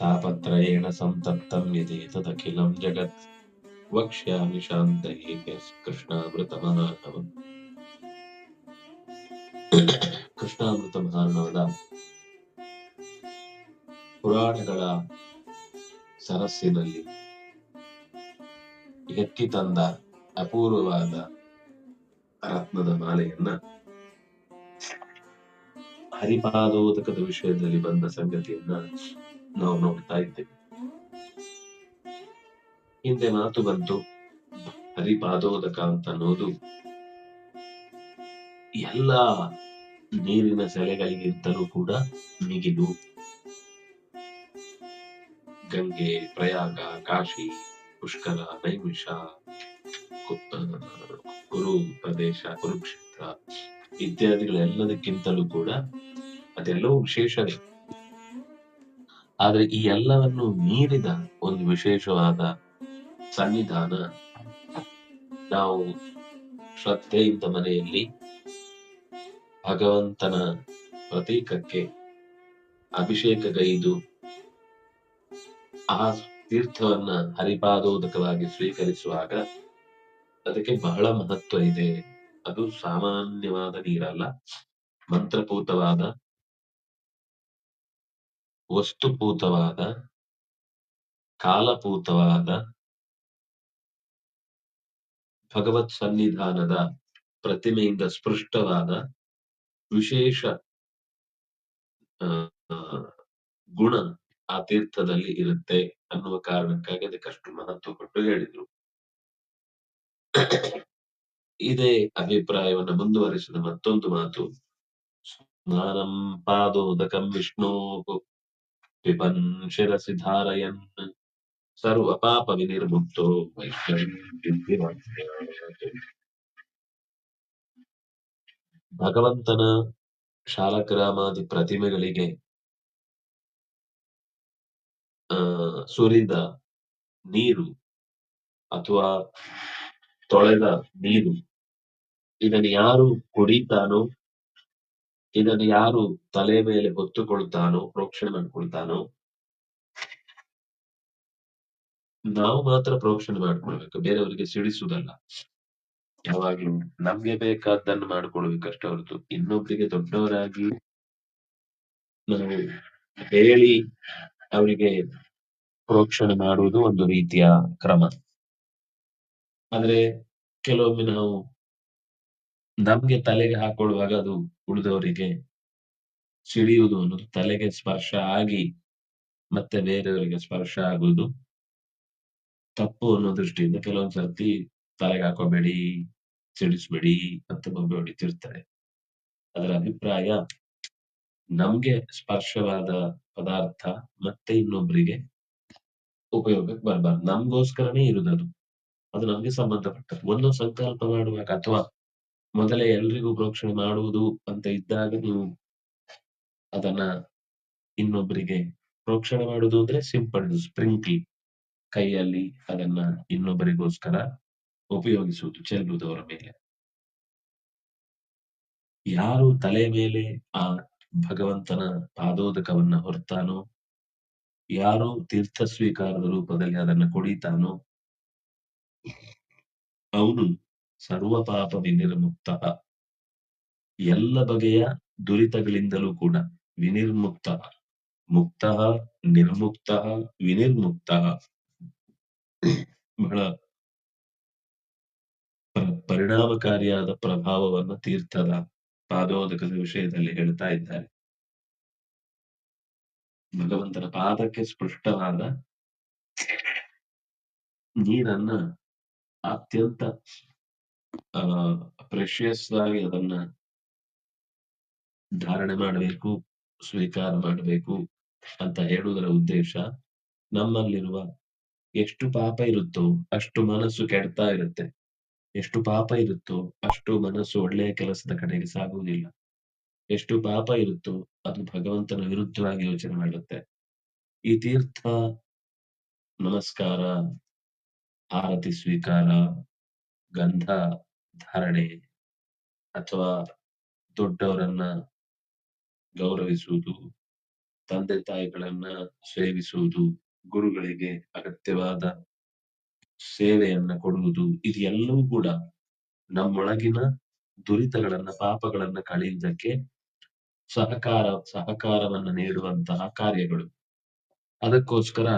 ತಾಪತ್ರಯೇಣ ಸಂತಪ್ತಂ ಯದೇತದಖಿಲಂ ಜಗತ್ ವಕ್ಷ್ಯಾಮಿ ಶಾಂತೈ ಕೃಷ್ಣಾಮೃತ ಮಹಾರ್ಣವ ಕೃಷ್ಣಾಮೃತ ಮಹಾರ್ಣವದ ಪುರಾಣಗಳ ಸರಸ್ಸಿನಲ್ಲಿ ಎತ್ತಿ ತಂದ ಅಪೂರ್ವವಾದ ರತ್ನದ ಮಾಲೆಯನ್ನ ಹರಿಪಾದೋದಕದ ವಿಷಯದಲ್ಲಿ ಬಂದ ಸಂಗತಿಯನ್ನ ನಾವು ನೋಡ್ತಾ ಇದ್ದೇವೆ ಹಿಂದೆ ಮಾತು ಬಂತು, ಹರಿಪಾದೋದಕ ಅಂತ ಅನ್ನೋದು. ಎಲ್ಲ ನೀರಿನ ಸೆಲೆಗಳಿಗಿಂತಲೂ ಕೂಡ ಮಿಗಿಲು. ಗಂಗೆ, ಪ್ರಯಾಗ, ಕಾಶಿ, ಪುಷ್ಕರ, ನೈಮಿಷ ಕುರು ಪ್ರದೇಶ, ಕುರುಕ್ಷೇತ್ರ ಇತ್ಯಾದಿಗಳೆಲ್ಲದಕ್ಕಿಂತಲೂ ಕೂಡ ಅದೆಲ್ಲವೂ ವಿಶೇಷವೇ. ಆದ್ರೆ ಈ ಎಲ್ಲವನ್ನು ಮೀರಿದ ಒಂದು ವಿಶೇಷವಾದ ಸನ್ನಿಧಾನ ನಾವು ಶ್ರದ್ಧೆಯಿಂದ ಮನೆಯಲ್ಲಿ ಭಗವಂತನ ಪ್ರತೀಕಕ್ಕೆ ಅಭಿಷೇಕಗೈದು ಆ ತೀರ್ಥವನ್ನ ಹರಿಪಾದೋದಕವಾಗಿ ಸ್ವೀಕರಿಸುವಾಗ ಅದಕ್ಕೆ ಬಹಳ ಮಹತ್ವ ಇದೆ. ಅದು ಸಾಮಾನ್ಯವಾದ ನೀರಲ್ಲ, ಮಂತ್ರಪೂತವಾದ ವಸ್ತುಪೂತವಾದ ಕಾಲಪೂತವಾದ ಭಗವತ್ ಸನ್ನಿಧಾನದ ಪ್ರತಿಮೆಯಿಂದ ಸ್ಪೃಷ್ಟವಾದ ವಿಶೇಷ ಗುಣ ಆ ತೀರ್ಥದಲ್ಲಿ ಇರುತ್ತೆ ಅನ್ನುವ ಕಾರಣಕ್ಕಾಗಿ ಅದಕ್ಕಷ್ಟು ಮಹತ್ವ ಕೊಟ್ಟು ಹೇಳಿದ್ರು. ಇದೇ ಅಭಿಪ್ರಾಯವನ್ನು ಮುಂದುವರಿಸಿದ ಮತ್ತೊಂದು ಮಾತು, ಸ್ನಾನಂ ಪಾದೋದಕಂ ವಿಷ್ಣೋ ಪಿಬನ್ ಶಿರಸಿ ಧಾರಯನ್ ಸರ್ವ ಪಾಪ ದಿವ್ಯವಾಕ್ಯಾತ್. ಭಗವಂತನ ಶಾಲಗ್ರಾಮಾದಿ ಪ್ರತಿಮೆಗಳಿಗೆ ಸುರಿದ ನೀರು ಅಥವಾ ತೊಳೆದ ನೀರು ಇದನ್ನು ಯಾರು ಕುಡಿತಾನೋ ಇದನ್ನು ಯಾರು ತಲೆ ಮೇಲೆ ಹೊತ್ತುಕೊಳ್ತಾನೋ, ಪ್ರೋಕ್ಷಣೆ ಮಾಡ್ಕೊಳ್ತಾನೋ, ನಾವು ಮಾತ್ರ ಪ್ರೋಕ್ಷಣೆ ಮಾಡ್ಕೊಳ್ಬೇಕು. ಬೇರೆಯವರಿಗೆ ಸಿಡಿಸುವುದಲ್ಲ. ಯಾವಾಗ್ಲೂ ನಮ್ಗೆ ಬೇಕಾದ್ದನ್ನು ಮಾಡ್ಕೊಳ್ಬೇಕಷ್ಟೇ ಹೊರತು ಇನ್ನೊಬ್ರಿಗೆ ದೊಡ್ಡವರಾಗಿ ನಾವು ಹೇಳಿ ಅವರಿಗೆ ಪ್ರೋಕ್ಷಣೆ ಮಾಡುವುದು ಒಂದು ರೀತಿಯ ಕ್ರಮ. ಆದ್ರೆ ಕೆಲವೊಮ್ಮೆ ನಾವು ನಮ್ಗೆ ತಲೆಗೆ ಹಾಕೊಳ್ಳುವಾಗ ಅದು ಉಳಿದವರಿಗೆ ಸಿಡಿಯುವುದು ಅನ್ನೋದು ತಲೆಗೆ ಸ್ಪರ್ಶ ಆಗಿ ಮತ್ತೆ ಬೇರೆಯವರಿಗೆ ಸ್ಪರ್ಶ ಆಗುವುದು. ತಪ್ಪು ಅನ್ನೋ ದೃಷ್ಟಿಯಿಂದ ಕೆಲವೊಂದ್ ಸರ್ತಿ ತಲೆಗೆ ಹಾಕೋಬೇಡಿ, ಸಿಡಿಸ್ಬೇಡಿ ಅಂತ ಬೊಬ್ಬೆ ಹೊಡಿತಿರ್ತಾರೆ. ಅದರ ಅಭಿಪ್ರಾಯ ನಮ್ಗೆ ಸ್ಪರ್ಶವಾದ ಪದಾರ್ಥ ಮತ್ತೆ ಇನ್ನೊಬ್ಬರಿಗೆ ಉಪಯೋಗಕ್ಕೆ ಬರಬಾರ್ದು. ನಮ್ಗೋಸ್ಕರನೇ ಇರುದು ಅದು ನಮ್ಗೆ ಸಂಬಂಧಪಟ್ಟದ್ದು. ಒಂದು ಸಂಕಲ್ಪ ಮಾಡುವಾಗ ಅಥವಾ ಮೊದಲೇ ಎಲ್ರಿಗೂ ಪ್ರೋಕ್ಷಣೆ ಮಾಡುವುದು ಅಂತ ಇದ್ದಾಗ ನೀವು ಅದನ್ನ ಇನ್ನೊಬ್ಬರಿಗೆ ಪ್ರೋಕ್ಷಣೆ ಮಾಡುವುದು ಅಂದ್ರೆ ಸಿಂಪಲ್ ಸ್ಪ್ರಿಂಕ್ಲಿ ಕೈಯಲ್ಲಿ ಅದನ್ನ ಇನ್ನೊಬ್ಬರಿಗೋಸ್ಕರ ಉಪಯೋಗಿಸುವುದು ಚೆಲ್ಲುವುದು ಮೇಲೆ. ಯಾರು ತಲೆ ಮೇಲೆ ಆ ಭಗವಂತನ ಪಾದೋದಕವನ್ನ ಹೊರ್ತಾನೋ, ಯಾರು ತೀರ್ಥ ಸ್ವೀಕಾರದ ರೂಪದಲ್ಲಿ ಅದನ್ನ ಕುಡಿತಾನೋ, ಅವನು ಸರ್ವ ಪಾಪ ವಿನಿರ್ಮುಕ್ತ ಎಲ್ಲ ಬಗೆಯ ದುರಿತಗಳಿಂದಲೂ ಕೂಡ ವಿನಿರ್ಮುಕ್ತ. ಮುಕ್ತ, ನಿರ್ಮುಕ್ತ, ವಿನಿರ್ಮುಕ್ತ. ಬಹಳ ಪರಿಣಾಮಕಾರಿಯಾದ ಪ್ರಭಾವವನ್ನು ತೀರ್ಥದ ಪಾದೋದಕದ ವಿಷಯದಲ್ಲಿ ಹೇಳ್ತಾ ಇದ್ದಾರೆ. ಭಗವಂತನ ಪಾದಕ್ಕೆ ಸ್ಪೃಷ್ಟವಾದ ನೀರನ್ನ ಅತ್ಯಂತ ಆ ಪ್ರೆಷಿಯಸ್ ಆಗಿ ಅದನ್ನ ಧಾರಣೆ ಮಾಡಬೇಕು, ಸ್ವೀಕಾರ ಮಾಡಬೇಕು ಅಂತ ಹೇಳುವುದರ ಉದ್ದೇಶ ನಮ್ಮಲ್ಲಿರುವ ಎಷ್ಟು ಪಾಪ ಇರುತ್ತೋ ಅಷ್ಟು ಮನಸ್ಸು ಕೆಡ್ತಾ ಇರುತ್ತೆ. ಎಷ್ಟು ಪಾಪ ಇರುತ್ತೋ ಅಷ್ಟು ಮನಸ್ಸು ಒಳ್ಳೆಯ ಕೆಲಸದ ಕಡೆಗೆ ಸಾಗುವುದಿಲ್ಲ. ಎಷ್ಟು ಪಾಪ ಇರುತ್ತೋ ಅದು ಭಗವಂತನ ವಿರುದ್ಧವಾಗಿ ಯೋಚನೆ ಮಾಡುತ್ತೆ. ಈ ತೀರ್ಥ ನಮಸ್ಕಾರ, ಆರತಿ ಸ್ವೀಕಾರ ಗಂಧ ಧಾರಣೆ ಅಥವಾ ದೊಡ್ಡವರನ್ನ ಗೌರವಿಸುವುದು ತಂದೆ ತಾಯಿಗಳನ್ನ ಸೇವಿಸುವುದು ಗುರುಗಳಿಗೆ ಅಗತ್ಯವಾದ ಸೇವೆಯನ್ನ ಕೊಡುವುದು ಇದು ಎಲ್ಲವೂ ಕೂಡ ನಮ್ಮೊಳಗಿನ ದುರಿತಗಳನ್ನ ಪಾಪಗಳನ್ನ ಕಳೆಯುವುದಕ್ಕೆ ಸಹಕಾರ ಸಹಕಾರವನ್ನ ನೀಡುವಂತಹ ಕಾರ್ಯಗಳು. ಅದಕ್ಕೋಸ್ಕರ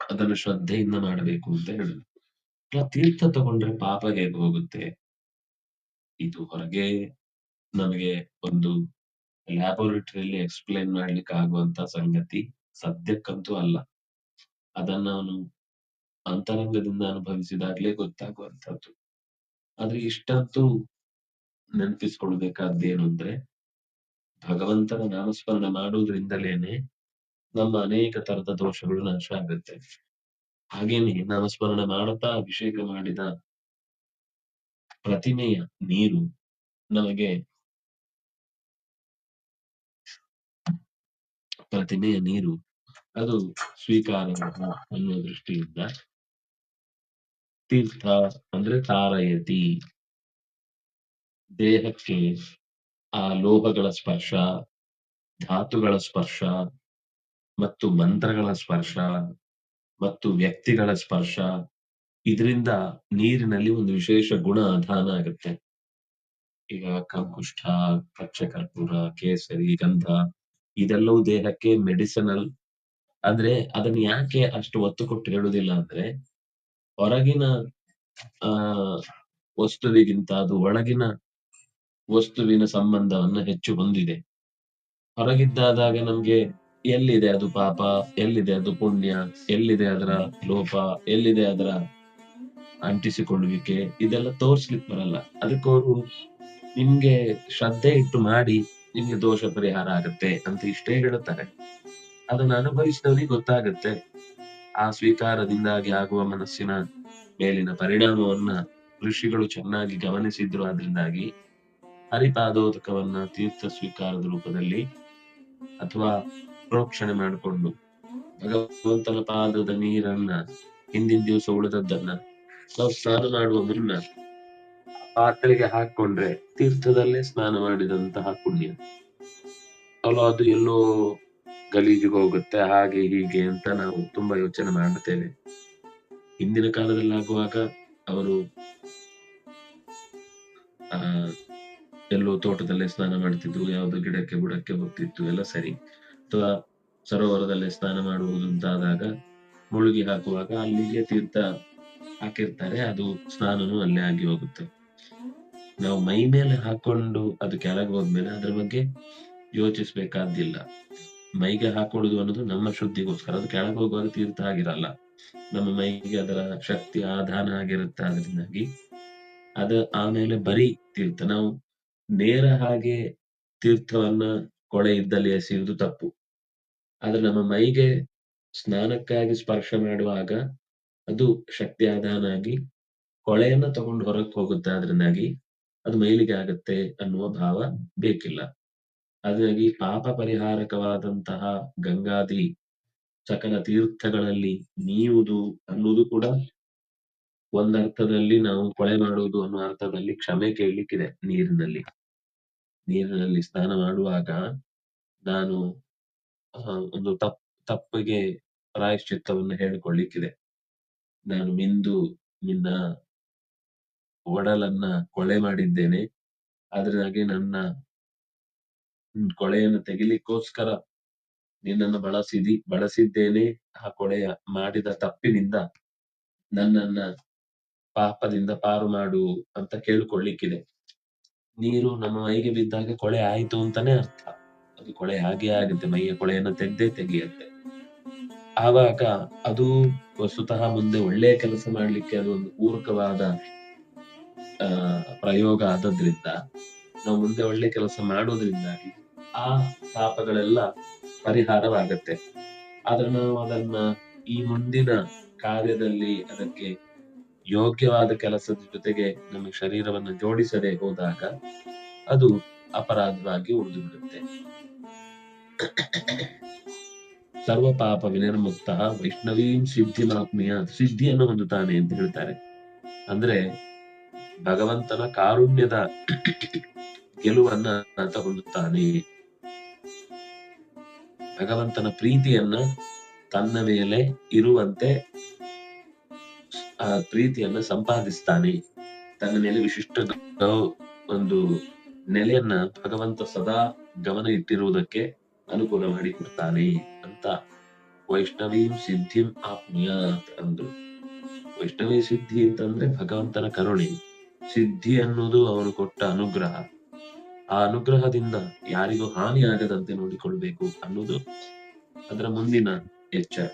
ಅದನ್ನು ಶ್ರದ್ಧೆಯಿಂದ ಮಾಡಬೇಕು ಅಂತ ಹೇಳುದು. ತೀರ್ಥ ತಗೊಂಡ್ರೆ ಪಾಪ ಹೇಗೆ ಹೋಗುತ್ತೆ. ಇದು ಹೊರಗೆ ನಮಗೆ ಒಂದು ಲ್ಯಾಬೋರೇಟರಿಯಲ್ಲಿ ಎಕ್ಸ್ಪ್ಲೈನ್ ಮಾಡ್ಲಿಕ್ಕೆ ಆಗುವಂತ ಸಂಗತಿ ಸದ್ಯಕ್ಕಂತೂ ಅಲ್ಲ. ಅದನ್ನ ಅವನು ಅಂತರಂಗದಿಂದ ಅನುಭವಿಸಿದಾಗ್ಲೇ ಗೊತ್ತಾಗುವಂತದ್ದು ಆದ್ರೆ ಇಷ್ಟಂತೂ ನೆನಪಿಸ್ಕೊಳ್ಬೇಕಾದ್ದೇನು ಅಂದ್ರೆ, ಭಗವಂತನ ನಾಮಸ್ಮರಣೆ ಮಾಡುವುದರಿಂದಲೇನೆ ನಮ್ಮ ಅನೇಕ ತರದ ದೋಷಗಳು ನಾಶ ಆಗುತ್ತೆ. ಹಾಗೇನೆ ನಾಮಸ್ಮರಣೆ ಮಾಡುತ್ತಾ ಅಭಿಷೇಕ ಮಾಡಿದ ಪ್ರತಿಮೆಯ ನೀರು ನಮಗೆ ಪ್ರತಿಮೆಯ ನೀರು ಅದು ಸ್ವೀಕಾರ ಅನ್ನುವ ದೃಷ್ಟಿಯಿಂದ ತೀರ್ಥ ಅಂದ್ರೆ ತಾರಯತಿ. ದೇಹಕ್ಕೆ ಆ ಲೋಹಗಳ ಸ್ಪರ್ಶ, ಧಾತುಗಳ ಸ್ಪರ್ಶ ಮತ್ತು ಮಂತ್ರಗಳ ಸ್ಪರ್ಶ ಮತ್ತು ವ್ಯಕ್ತಿಗಳ ಸ್ಪರ್ಶ, ಇದರಿಂದ ನೀರಿನಲ್ಲಿ ಒಂದು ವಿಶೇಷ ಗುಣ ದಾನ ಆಗುತ್ತೆ. ಈಗ ಕಂಕುಷ್ಠ ಕರ್ಪೂರ ಕೇಸರಿ, ಗಂಧ, ಇದೆಲ್ಲವೂ ದೇಹಕ್ಕೆ ಮೆಡಿಸನಲ್. ಅಂದ್ರೆ ಅದನ್ನ ಯಾಕೆ ಅಷ್ಟು ಒತ್ತು ಕೊಟ್ಟು ಹೇಳುದಿಲ್ಲ ಅಂದ್ರೆ, ಹೊರಗಿನ, ಆ, ವಸ್ತುವಿಗಿಂತ ಅದು ಒಳಗಿನ ವಸ್ತುವಿನ ಸಂಬಂಧವನ್ನ ಹೆಚ್ಚು ಹೊಂದಿದೆ. ಹೊರಗಿದ್ದಾದಾಗ ನಮ್ಗೆ ಎಲ್ಲಿದೆ ಅದು ಪಾಪ? ಎಲ್ಲಿದೆ ಅದು ಪುಣ್ಯ? ಎಲ್ಲಿದೆ ಅದರ ಲೋಪ? ಎಲ್ಲಿದೆ ಅದರ ಅಂಟಿಸಿಕೊಳ್ಳುವಿಕೆ? ಇದೆಲ್ಲ ತೋರ್ಸ್ಲಿಕ್ಕೆ ಬರಲ್ಲ. ಅದಕ್ಕವರು ನಿಮ್ಗೆ ಶ್ರದ್ಧೆ ಇಟ್ಟು ಮಾಡಿ ನಿಮ್ಗೆ ದೋಷ ಪರಿಹಾರ ಆಗತ್ತೆ ಅಂತ ಇಷ್ಟೇ ಹೇಳುತ್ತಾರೆ ಅದನ್ನ ಅನುಭವಿಸಿದವರಿಗೆ ಗೊತ್ತಾಗುತ್ತೆ. ಆ ಸ್ವೀಕಾರದಿಂದಾಗಿ ಆಗುವ ಮನಸ್ಸಿನ ಮೇಲಿನ ಪರಿಣಾಮವನ್ನ ಋಷಿಗಳು ಚೆನ್ನಾಗಿ ಗಮನಿಸಿದ್ರು ಅದರಿಂದಾಗಿ ಹರಿಪಾದೋದಕವನ್ನ ತೀರ್ಥ ಸ್ವೀಕಾರದ ರೂಪದಲ್ಲಿ ಅಥವಾ ಪ್ರೋಕ್ಷಣೆ ಮಾಡಿಕೊಂಡು ಭಗವಂತನ ಪಾದದ ನೀರನ್ನ ಹಿಂದಿನ ದಿವಸ ಉಳಿದದ್ದನ್ನ ನಾವು ಸ್ನಾನ ಮಾಡುವ ಮುನ್ನ ಪಾತ್ರೆಗೆ ಹಾಕೊಂಡ್ರೆ ತೀರ್ಥದಲ್ಲೇ ಸ್ನಾನ ಮಾಡಿದಂತಹ ಪುಣ್ಯ. ಅಲ್ಲ, ಅದು ಎಲ್ಲೋ ಗಲೀಜಿಗೆ ಹೋಗುತ್ತೆ, ಹಾಗೆ ಹೀಗೆ ಅಂತ ನಾವು ತುಂಬಾ ಯೋಚನೆ ಮಾಡುತ್ತೇವೆ. ಹಿಂದಿನ ಕಾಲದಲ್ಲಿ ಆಗುವಾಗ ಅವರು ಆ, ಎಲ್ಲೋ ತೋಟದಲ್ಲೇ ಸ್ನಾನ ಮಾಡ್ತಿದ್ರು, ಯಾವ್ದು ಗಿಡಕ್ಕೆ ಬುಡಕ್ಕೆ ಹೋಗ್ತಿತ್ತು, ಎಲ್ಲ ಸರಿ. ಅಥವಾ ಸರೋವರದಲ್ಲಿ ಸ್ನಾನ ಮಾಡುವುದು ಅಂತಾದಾಗ ಮುಳುಗಿ ಹಾಕುವಾಗ ಅಲ್ಲಿಗೆ ತೀರ್ಥ ಹಾಕಿರ್ತಾರೆ. ಅದು ಸ್ನಾನನು ಅಲ್ಲೇ ಆಗಿ ಹೋಗುತ್ತೆ. ನಾವು ಮೈ ಮೇಲೆ ಹಾಕೊಂಡು ಅದು ಕೆಳಗೆ ಹೋದ್ಮೇಲೆ ಅದ್ರ ಬಗ್ಗೆ ಯೋಚಿಸ್ಬೇಕಾದಿಲ್ಲ ಮೈಗೆ ಹಾಕೊಳ್ಳುದು ಅನ್ನೋದು ನಮ್ಮ ಶುದ್ಧಿಗೋಸ್ಕರ. ಅದು ಕೆಳಗೆ ಹೋಗುವಾಗ ತೀರ್ಥ ಆಗಿರಲ್ಲ. ನಮ್ಮ ಮೈಗೆ ಅದರ ಶಕ್ತಿ, ಆಧಾನ ಆಗಿರುತ್ತೆ. ಅದರಿಂದಾಗಿ ಅದ ಆಮೇಲೆ ಬರೀ ತೀರ್ಥ. ನಾವು ನೇರ ಹಾಗೆ ತೀರ್ಥವನ್ನ ಕೊಳೆ ಇದ್ದಲ್ಲಿ ಎಸೆಯುವುದು ತಪ್ಪು. ಆದ್ರೆ ನಮ್ಮ ಮೈಗೆ ಸ್ನಾನಕ್ಕಾಗಿ ಸ್ಪರ್ಶ ಮಾಡುವಾಗ ಅದು ಶಕ್ತಿ ಆಧಾನ ಆಗಿ ಕೊಳೆಯನ್ನ ತಗೊಂಡು ಹೊರಗೆ ಹೋಗುತ್ತೆ ಅದರಿಂದಾಗಿ ಅದು ಮೈಲಿಗೆ ಆಗುತ್ತೆ ಅನ್ನುವ ಭಾವ ಬೇಕಿಲ್ಲ. ಅದಾಗಿ ಪಾಪ ಪರಿಹಾರಕವಾದಂತಹ ಗಂಗಾದಿ ಸಕಲ ತೀರ್ಥಗಳಲ್ಲಿ ನೀವುದು ಅನ್ನುವುದು ಕೂಡ ಒಂದರ್ಥದಲ್ಲಿ ನಾವು ಕೊಳೆ ಮಾಡುವುದು ಅನ್ನೋ ಅರ್ಥದಲ್ಲಿ ಕ್ಷಮೆ ಕೇಳಲಿಕ್ಕಿದೆ ನೀರಿನಲ್ಲಿ. ನೀರಿನಲ್ಲಿ ಸ್ನಾನ ಮಾಡುವಾಗ ನಾನು ಒಂದು ತಪ್, ತಪ್ಪಿಗೆ ಪ್ರಾಯಶ್ಚಿತ್ತವನ್ನು ಹೇಳಿಕೊಳ್ಳಿಕ್ಕಿದೆ. ನಾನು ಮಿಂದು ನಿನ್ನ ಒಡಲನ್ನ ಕೊಳೆ ಮಾಡಿದ್ದೇನೆ. ಅದರಾಗಿ ನನ್ನ ಕೊಳೆಯನ್ನು ತೆಗಿಲಿಕ್ಕೋಸ್ಕರ ನಿನ್ನನ್ನು ಬಳಸಿದಿ, ಬಳಸಿದ್ದೇನೆ. ಆ ಕೊಳೆಯ ಮಾಡಿದ ತಪ್ಪಿನಿಂದ ನನ್ನನ್ನ ಪಾಪದಿಂದ ಪಾರು ಮಾಡು ಅಂತ ಕೇಳಿಕೊಳ್ಳಿಕ್ಕಿದೆ. ನೀರು ನಮ್ಮ ಮೈಗೆ ಬಿದ್ದಾಗ ಕೊಳೆ ಆಯ್ತು ಅಂತಾನೆ ಅರ್ಥ. ಅದು ಕೊಳೆ ಹಾಗೆ ಆಗುತ್ತೆ, ಮೈಯ ಕೊಳೆಯನ್ನು ತೆಗ್ದೇ ತೆಗೆಯುತ್ತೆ. ಆವಾಗ ಅದು ವಸ್ತುತಃ ಮುಂದೆ ಒಳ್ಳೆಯ ಕೆಲಸ ಮಾಡ್ಲಿಕ್ಕೆ ಅದು ಒಂದು ಪೂರಕವಾದ ಪ್ರಯೋಗ ಆದದ್ರಿಂದ, ನಾವು ಮುಂದೆ ಒಳ್ಳೆ ಕೆಲಸ ಮಾಡೋದ್ರಿಂದಾಗಿ ಆ ಪಾಪಗಳೆಲ್ಲ ಪರಿಹಾರವಾಗತ್ತೆ. ಆದ್ರೆ ನಾವು ಅದನ್ನ ಈ ಮುಂದಿನ ಕಾರ್ಯದಲ್ಲಿ ಅದಕ್ಕೆ ಯೋಗ್ಯವಾದ ಕೆಲಸದ ಜೊತೆಗೆ ನಮ್ಮ ಶರೀರವನ್ನು ಜೋಡಿಸದೆ ಹೋದಾಗ ಅದು ಅಪರಾಧವಾಗಿ ಉಳಿದು ಬಿಡುತ್ತೆ. ಸರ್ವ ಪಾಪ ವಿನಿರ್ಮುಕ್ತ ವೈಷ್ಣವೀಂ ಸಿದ್ಧಿಮಾತ್ಮೀಯ ಸಿದ್ಧಿಯನ್ನು ಹೊಂದುತ್ತಾನೆ ಅಂತ ಹೇಳ್ತಾರೆ. ಅಂದ್ರೆ ಭಗವಂತನ ಕಾರುಣ್ಯದ ಗೆಲುವನ್ನ ಆತ ಹೊಂದುತ್ತಾನೆ ಭಗವಂತನ ಪ್ರೀತಿಯನ್ನ ತನ್ನ ಮೇಲೆ ಇರುವಂತೆ, ಆ ಪ್ರೀತಿಯನ್ನ ಸಂಪಾದಿಸ್ತಾನೆ. ತನ್ನ ಮೇಲೆ ವಿಶಿಷ್ಟ ಒಂದು ನೆಲೆಯನ್ನ ಭಗವಂತ ಸದಾ ಗಮನ ಇಟ್ಟಿರುವುದಕ್ಕೆ ಅನುಕೂಲ ಮಾಡಿಕೊಡ್ತಾನೆ ಅಂತ ವೈಷ್ಣವೀಂ ಸಿದ್ಧಿಂ ಆಪ್ನುಯಾತ್ ಅಂದ್ರು. ವೈಷ್ಣವಿ ಸಿದ್ಧಿ ಅಂತಂದ್ರೆ ಭಗವಂತನ ಕರುಣೆ. ಸಿದ್ಧಿ ಅನ್ನೋದು ಅವನು ಕೊಟ್ಟ ಅನುಗ್ರಹ. ಆ ಅನುಗ್ರಹದಿಂದ ಯಾರಿಗೂ ಹಾನಿ ಆಗದಂತೆ ನೋಡಿಕೊಳ್ಬೇಕು ಅನ್ನೋದು ಅದರ ಮುಂದಿನ ಎಚ್ಚರ.